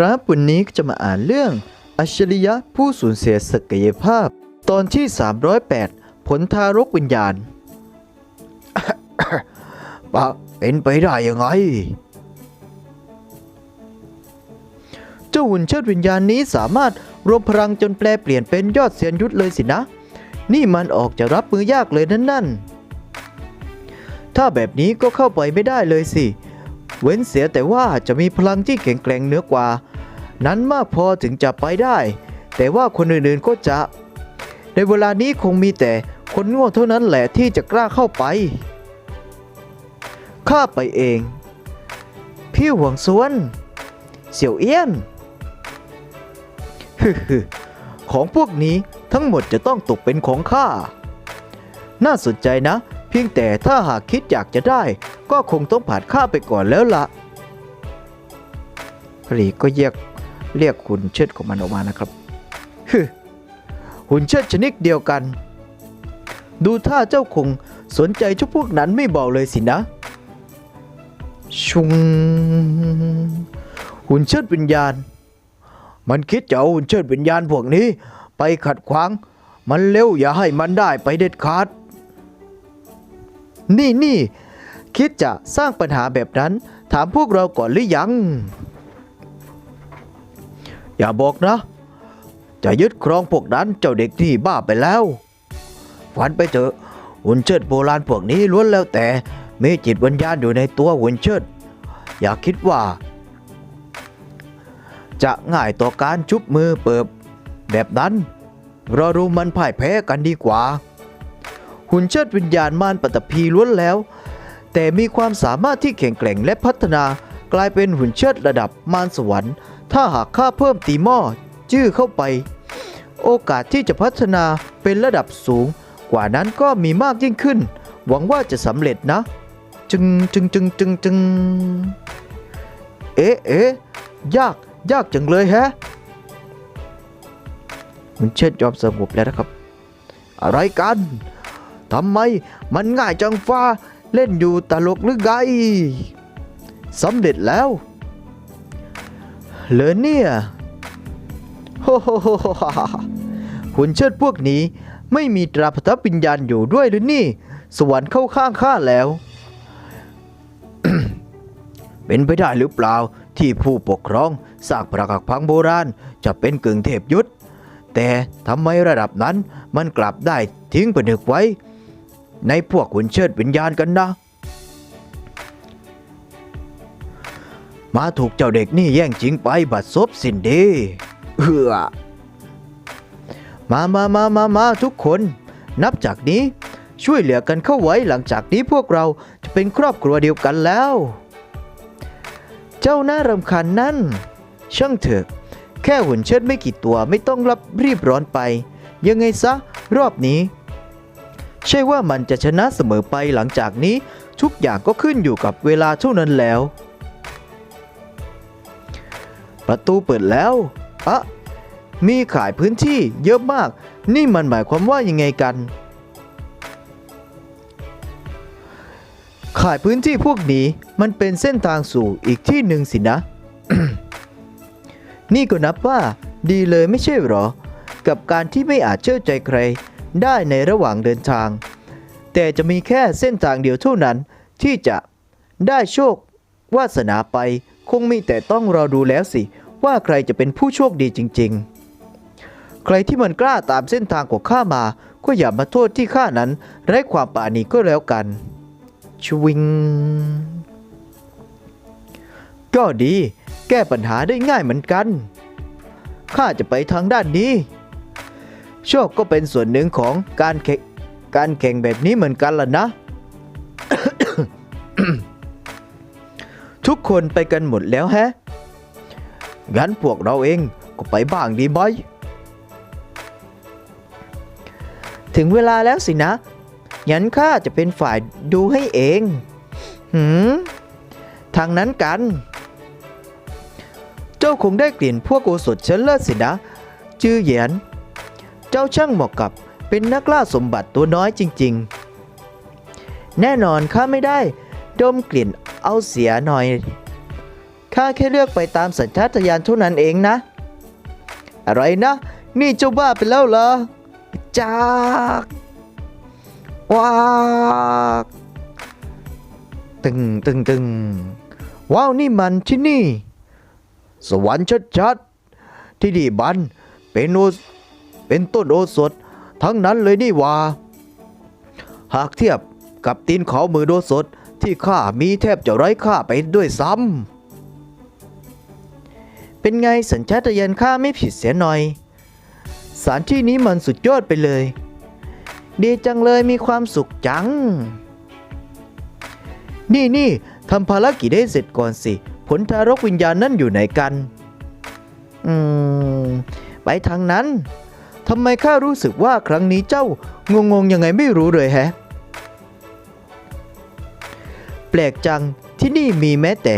ครับวันนี้จะมาอ่านเรื่อง อัจฉริยะผู้สูญเสียศักยภาพ ตอนที่ 308 ผลทารกวิญญาณปะเป็นไปได้ยังไง เจ้าหุ่นเชิดวิญญาณนี้สามารถรวมพลังจนแปลเปลี่ยนเป็นยอดเสียนยุทธเลยสินะ นี่มันออกจะรับมือยากเลยนั่นนั่นถ้าแบบนี้ก็เข้าไปไม่ได้เลยสิเเว้นเสียแต่ว่าจะมีพลังที่แข็งแกร่งเหนือกว่า นั้นมากพอถึงจะไปได้ แต่ว่าคนอื่นๆก็จะ ในเวลานี้คงมีแต่คนโง่เท่านั้นแหละที่จะกล้าเข้าไป ข้าไปเอง พี่หวงสวน เสี่ยวเอี้ยนฮึของพวกนี้ทั้งหมดจะต้องตกเป็นของข้า น่าสนใจนะ พียงแต่ถ้าหากคิดอยากจะได้ ก็คงต้องผ่านข้าไปก่อนแล้วละ่ะพลีก็เรียกเรียกหุ่นเชิดของมันออกมานะครับฮึหุ่นเชิดชนิดเดียวกัน ดูท่าเจ้าคงสนใจชุกพวกนั้นไม่เบาเลยสินะ ชุง หุ่นเชิดวิญญาณ มันคิดจะเอาหุ่นเชิดวิญญาณพวกนี้ ไปขัดขวาง มันเร็วอย่าให้มันได้ไปเด็ดขาด นี่นี่คิดจะสร้างปัญหาแบบนั้น ถามพวกเราก่อนหรือยัง อย่าบอกนะ จะยึดครองพวกนั้นเจ้าเด็กที่บ้าไปแล้วฝันไปเถอะหุ่นเชิดโบราณพวกนี้ล้วนแล้วแต่มีจิตวิญญาณอยู่ในตัวหุ่นเชิด อย่าคิดว่า จะง่ายต่อการชุบมือเปิบแบบนั้นเราดูมันพ่ายแพ้กันดีกว่า หุ่นเชิดวิญญาณมารปัตตภีล้วนแล้ว แต่มีความสามารถที่แข็งแกร่งและพัฒนากลายเป็นหุ่นเชิดระดับมารสวรรค์ ถ้าหากข้าเพิ่มตีหม้อจื้อเข้าไป โอกาสที่จะพัฒนาเป็นระดับสูง กว่านั้นก็มีมากยิ่งขึ้น หวังว่าจะสำเร็จนะ จึงจึงจึงจึงจึงเอ๊ะเอ๊ะยากยากจังเลยแฮะหุ่นเชิดยอมสงบแล้วนะครับ อะไรกัน ทำไมมันง่ายจังฟ้าเล่นอยู่ตลกหรือไงสำเร็จแล้ว เหลือเนี่ยโฮโฮโฮหุ่นเชิดพวกนี้ไม่มีตราประทับวิญญาณอยู่ด้วยหรือนี่ สวรรค์เข้าข้างข้าแล้ว เป็นไปได้หรือเปล่าที่ผู้ปกครองสร้างปรากักพังโบราณ จะเป็นกึ่งเทพยุทธแต่ทำไมระดับนั้นมันกลับได้ทิ้งผนึกไว้ ในพวกขุนเชิดวิญญาณกันนะ มาถูกเจ้าเด็กนี่แย่งจริงไปบัดซบสิ้นดีเอือมามามามามาทุกคน นับจากนี้ช่วยเหลือกันเข้าไว้หลังจากนี้พวกเราจะเป็นครอบครัวเดียวกันแล้ว เจ้าหน่ารำคาญนั่น ช่างเถอะ แค่หุ่นเชิดไม่กี่ตัวไม่ต้องรับรีบร้อนไป ยังไงซะ รอบนี้ ใช่ว่ามันจะชนะเสมอไปหลังจากนี้ทุกอย่างก็ขึ้นอยู่กับเวลาเท่านั้นแล้ว ประตูเปิดแล้วอะมีขายพื้นที่เยอะมาก นี่มันหมายความว่ายังไงกัน ขายพื้นที่พวกนี้มันเป็นเส้นทางสู่อีกที่หนึ่งสินะ นี่ก็นับว่าดีเลยไม่ใช่หรอ กับการที่ไม่อาจเชื่อใจใคร ได้ในระหว่างเดินทาง แต่จะมีแค่เส้นทางเดียวเท่านั้นที่จะได้โชควาสนาไปคงมีแต่ต้องรอดูแล้วสิ ว่าใครจะเป็นผู้โชคดีจริง ๆ ใครที่มันกล้าตามเส้นทางของข้ามา ก็อย่ามาโทษที่ข้านั้น ไร้ความป่านีก็แล้วกัน ชวิง ก็ดี แก้ปัญหาได้ง่ายเหมือนกัน ข้าจะไปทางด้านนี้ โชคก็เป็นส่วนหนึ่งของการแข่งการแข่งแบบนี้เหมือนกันล่ะนะ ทุกคนไปกันหมดแล้วแฮะ งั้นพวกเราเองก็ไปบ้างดีไหมถึงเวลาแล้วสินะ งั้นข้าจะเป็นฝ่ายดูให้เอง หืม ทางนั้นกัน เจ้าคงได้กลิ่นพวกโอสถชั้นเลิศสินะ จื้อเหยียน เจ้าช่างเหมาะกับเป็นนักล่าสมบัติตัวน้อยจริง ๆ แน่นอนข้าไม่ได้ดมกลิ่นเอาเสียหน่อยข้าแค่เลือกไปตามสัญชาตญาณเท่านั้นเองนะ อะไรนะ นี่เจ้าบ้าไปแล้วเหรอจากว้ากตึงตึงตึงว้าวนี่มันที่นี่ สวรรค์ชัดๆที่ดีบันเป็นโอ เป็นต้นโอสถ ทั้งนั้นเลยนี่ว่า หากเทียบกับตีนเขามือโดสดที่ข้ามีแทบจะไร้ค่าไปด้วยซ้ำ เป็นไงสัญชาตญาณข้าไม่ผิดเสียหน่อยสถานที่นี้มันสุดยอดไปเลย ดีจังเลยมีความสุขจัง นี่นี่ทำภารกิจได้เสร็จก่อนสิ ผลทารกวิญญาณนั่นอยู่ไหนกัน อืม ไปทางนั้น ทำไมข้ารู้สึกว่าครั้งนี้เจ้างงงๆยังไงไม่รู้เลยแฮะ แปลกจังที่นี่มีแม้แต่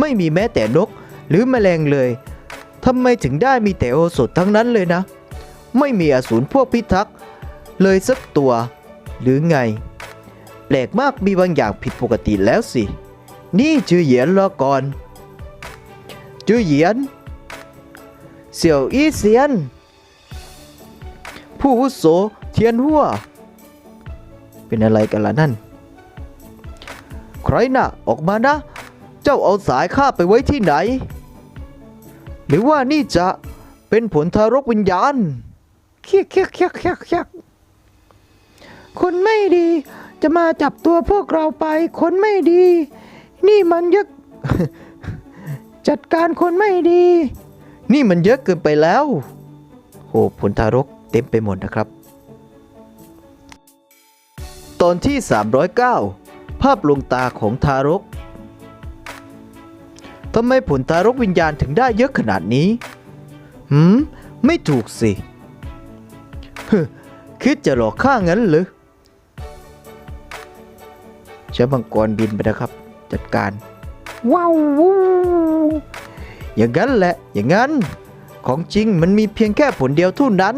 ไม่มีแม้แต่นก หรือแมลงเลยทำไมถึงได้มีแต่โอสถทั้งนั้นเลยนะ ไม่มีอสูรพวกพิทักษ์เลยสักตัว หรือไง แปลกมากมีบางอย่างผิดปกติแล้วสิ นี่จือเหยียนรอก่อนจือเหยียนเสี่ยวอี้เซียน ผู้อาวุโสเทียนหัว เป็นอะไรกันล่ะนั่น ใครน่ะออกมานะ เจ้าเอาสายข้าไปไว้ที่ไหน หรือว่านี่จะเป็นผลทารกวิญญาณเคียกเคียกเคียกเคียกเคียกคนไม่ดีจะมาจับตัวพวกเราไป คนไม่ดี นี่มันยักจัดการคนไม่ดี นี่มันเยอะเกินไปแล้วโอ้ผลทารก เต็มไปหมดนะครับ ตอนที่ 309 ภาพลวงตาของทารกทำไมผลทารกวิญญาณถึงได้เยอะขนาดนี้ หืม ไม่ถูกสิฮึคิดจะหลอกข้างั้นหรือใช้มังกรบินไปนะครับ จัดการ ว้าววูอย่างนั้นแหละ อย่างนั้น ของจริงมันมีเพียงแค่ผลเดียวเท่านั้น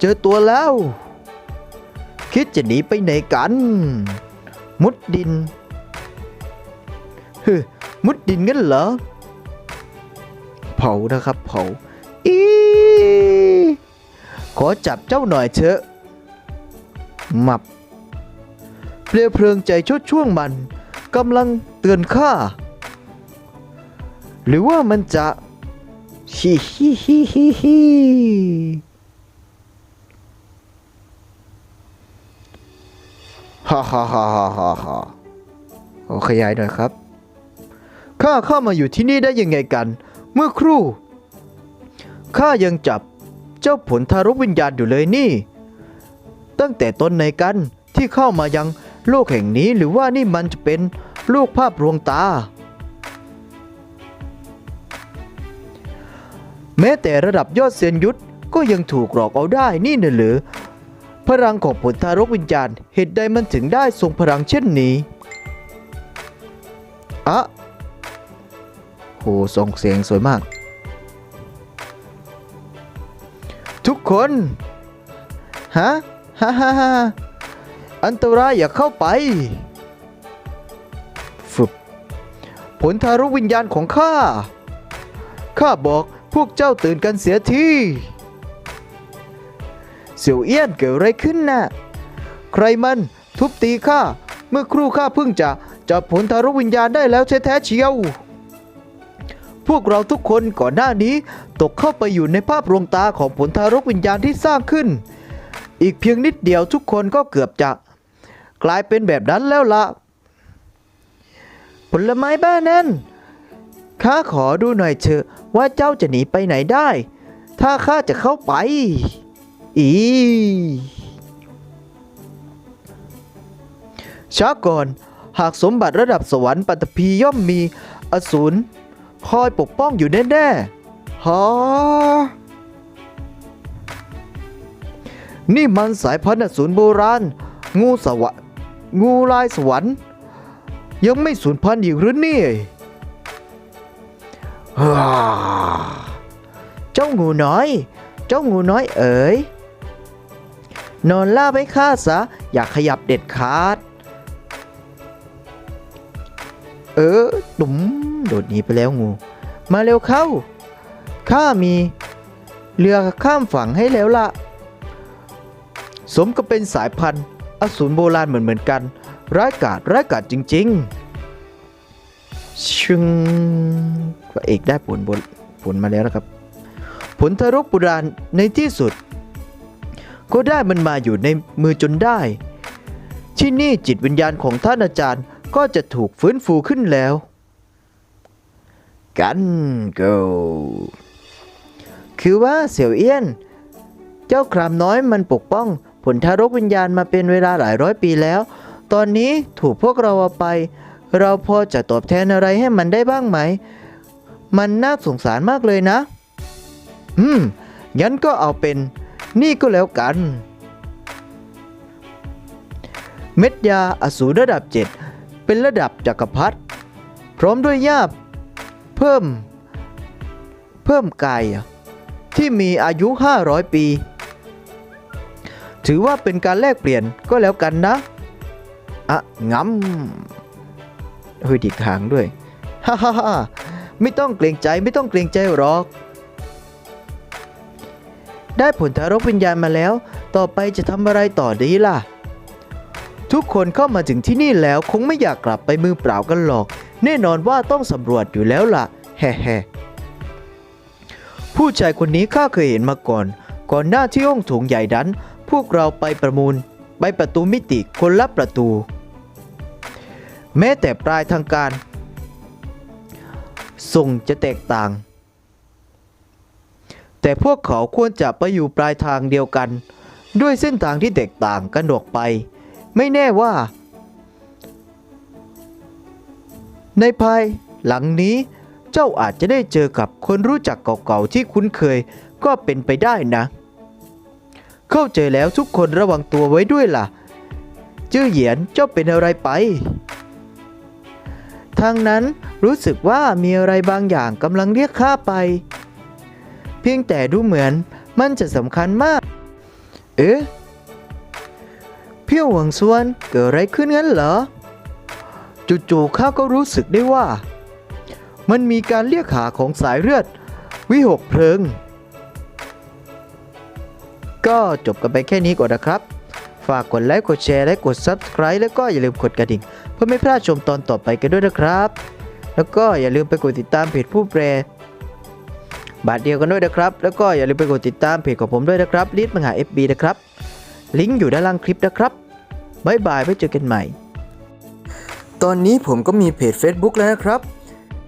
เจอตัวแล้ว คิดจะหนีไปไหนกัน มุดดินฮึมุดดินงั้นเหรอ เผานะครับเผาอีขอจับเจ้าหน่อยเถอะมับเปลวเพลิงใจชดช่วงมันกำลังเตือนข้า หรือว่ามันจะฮิฮิฮิฮิฮิ ฮ่าฮ่าฮ่าฮ่าฮ่าฮ่าขอขยายหน่อยครับ ข้าเข้ามาอยู่ที่นี่ได้ยังไงกัน เมื่อครู่ ข้ายังจับเจ้าผลทารกวิญญาณอยู่เลยนี่ ตั้งแต่ต้นในกันที่เข้ามายังโลกแห่งนี้หรือว่านี่มันจะเป็นโลกภาพลวงตา แม้แต่ระดับยอดเซียนยุทธก็ยังถูกหลอกเอาได้นี่น่ะหรือ พลังของผลทารกวิญญาณเหตุใดมันถึงได้ทรงพลังเช่นนี้อะโหส่งเสียงสวยมาก ทุกคนฮะฮ่าฮ่าฮ่าอันตรายอย่าเข้าไปฝึบผลทารุกวิญญาณของข้า ข้าบอกพวกเจ้าตื่นกันเสียที เสี่ยวเอี้ยนเกิดอะไรขึ้นน่ะใครมันทุบตีข้าเมื่อครู่ข้าเพิ่งจะจับผลทารุกวิญญาณได้แล้วแท้ๆเชียว พวกเราทุกคนก่อนหน้านี้ตกเข้าไปอยู่ในภาพลวงตาของผลทารกวิญญาณที่สร้างขึ้น อีกเพียงนิดเดียวทุกคนก็เกือบจะ กลายเป็นแบบนั้นแล้วละผลไม้บ้านนั้นข้าขอดูหน่อยเถอะว่าเจ้าจะหนีไปไหนได้ ถ้าข้าจะเข้าไป อีช้าก่อน หากสมบัติระดับสวรรค์ปัตตภีย่อมมี อสูรคอยปกป้องอยู่แน่ๆฮะนี่มันสายพันธุ์อสูรโบราณ งูสวะงูลายสวรรค์ ยังไม่สูญพันธุ์อีกหรือนี่ฮ่าเจ้างูน้อย เจ้างูน้อยเอ๋ย นอนล่าไปฆ่าซะ อย่าขยับเด็ดขาด เออดุมโดดหนีไปแล้วงู มาเร็วเข้า ข้ามีเรือข้ามฝั่งให้แล้วละสมก็เป็นสายพันธุ์อสูรโบราณเหมือนเหมือนกัน ร้ายกาจร้ายกาจจริง ๆ ชึงพระเอกได้ผลบนผลมาแล้วนะครับ ผลทารกโบราณในที่สุด ก็ได้มันมาอยู่ในมือจนได้ ที่นี่จิตวิญญาณของท่านอาจารย์ก็จะถูกฟื้นฟูขึ้นแล้ว กัน go คือว่าเสี่ยวเอี้ยน เจ้าครามน้อยมันปกป้อง ผลทารกวิญญาณมาเป็นเวลาหลายร้อยปีแล้ว ตอนนี้ถูกพวกเราเอาไป เราพอจะตอบแทนอะไรให้มันได้บ้างไหม มันน่าสงสารมากเลยนะ อืมงั้นก็เอาเป็น นี่ก็แล้วกัน เม็ดยาอสูรระดับ 7 เป็นระดับจักรพรรดิพร้อมด้วยยาเพิ่ม เพิ่มกายที่มีอายุ 500 ปี ถือว่าเป็นการแลกเปลี่ยนก็แล้วกันนะ อะงำเฮ้ยดิกหางด้วยฮ่าฮ่าฮ่าไม่ต้องเกรงใจไม่ต้องเกรงใจหรอก ได้ผลทารกวิญญาณมาแล้ว ต่อไปจะทำอะไรต่อดีล่ะ ทุกคนเข้ามาถึงที่นี่แล้วคงไม่อยากกลับไปมือเปล่ากันหรอก แน่นอนว่าต้องสำรวจอยู่แล้วล่ะ แฮ่แฮ่ผู้ชายคนนี้ข้าเคยเห็นมาก่อน ก่อนหน้าที่ห้องโถงใหญ่นั้นพวกเราไปประมูล ไปประตูมิติคนละประตู แม้แต่ปลายทางการ ส่งจะแตกต่าง แต่พวกเขาควรจะไปอยู่ปลายทางเดียวกัน ด้วยเส้นทางที่แตกต่างกันออกไป ไม่แน่ว่า ในภายหลังนี้เจ้าอาจจะได้เจอกับคนรู้จักเก่าๆที่คุ้นเคยก็เป็นไปได้นะ เข้าใจแล้วทุกคนระวังตัวไว้ด้วยล่ะ จื้อเหยียนเจ้าเป็นอะไรไป ทางนั้นรู้สึกว่ามีอะไรบางอย่างกำลังเรียกข้าไป เพียงแต่ดูเหมือนมันจะสำคัญมาก เอ๊ะเพี่ยวหวังซวนเกิดอะไรขึ้นงั้นเหรอ จู่ๆข้าก็รู้สึกได้ว่า มันมีการเรียกหาของสายเลือด วิหกเพลิง ก็จบกันไปแค่นี้ก่อนนะครับ ฝากกดไลค์กดแชร์และกด Subscribe แล้วก็อย่าลืมกดกระดิ่ง เพื่อไม่พลาดชมตอนต่อไปกันด้วยนะครับ แล้วก็อย่าลืมไปกดติดตามเพจผู้แปร บาทเดียวกันด้วยนะครับ แล้วก็อย่าลืมไปกดติดตามเพจของผมด้วยนะครับลิสต์มังหา FB นะครับ ลิงก์อยู่ด้านล่างคลิปนะครับบายบายไว้เจอกันใหม่ ตอนนี้ผมก็มีเพจ Facebook แล้วนะครับ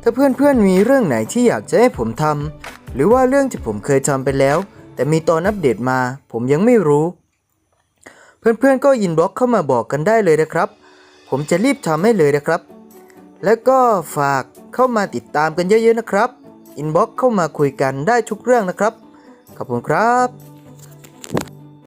ถ้าเพื่อนๆมีเรื่องไหนที่อยากจะให้ผมทำหรือว่าเรื่องที่ผมเคยทำไปแล้ว แต่มีตอนอัปเดตมา ผมยังไม่รู้ เพื่อนๆก็ยินบล็อกเข้ามาบอกกันได้เลยนะครับ ผมจะรีบทำให้เลยนะครับ แล้วก็ฝากเข้ามาติดตามกันเยอะๆนะครับ อินบ็อกเข้ามาคุยกันได้ทุกเรื่องนะครับ ขอบคุณครับ